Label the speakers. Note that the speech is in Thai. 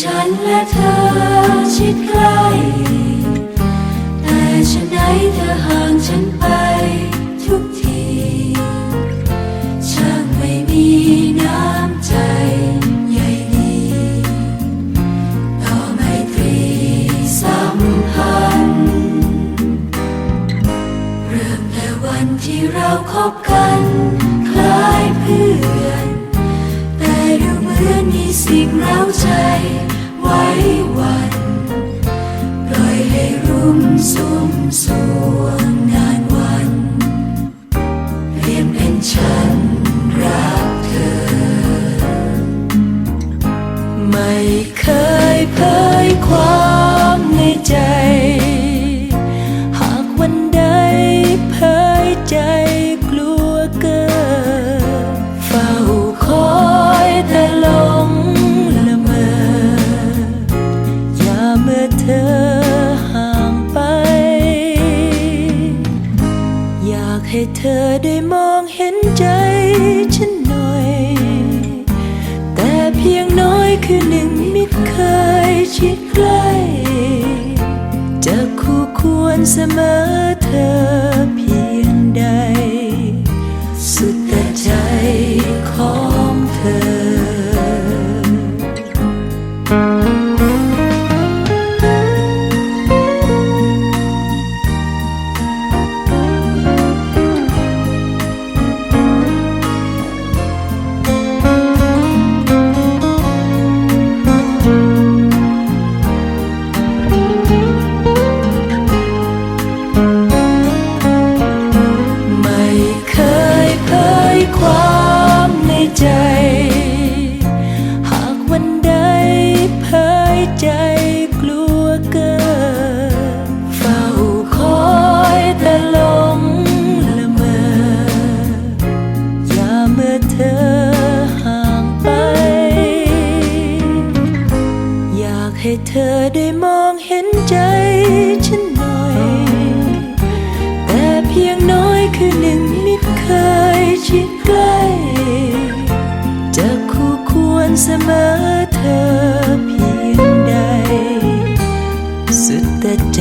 Speaker 1: ฉันและเธอชิดใกล้แต่ฉันไหนเธอห่างฉันไปทุกทีช่างไม่มีน้ำใจใยดีต่อไมตรีสัมพันธ์เริ่มแต่วันที่เราคบกัน ให้เธอได้มองเห็นใจฉันหน่อย แต่เพียงน้อยคือหนึ่งมิตรเคยชิดใกล้จะคู่ควรเสมอเธอเพียงใด สุดแต่ใจขอ ให้เธอได้มองเห็นใจฉันหน่อย แต่เพียงน้อยคือหนึ่งมิตรเคยชิดใกล้จะคู่ควรเสมอเธอเพียงใด สุดแต่ใจ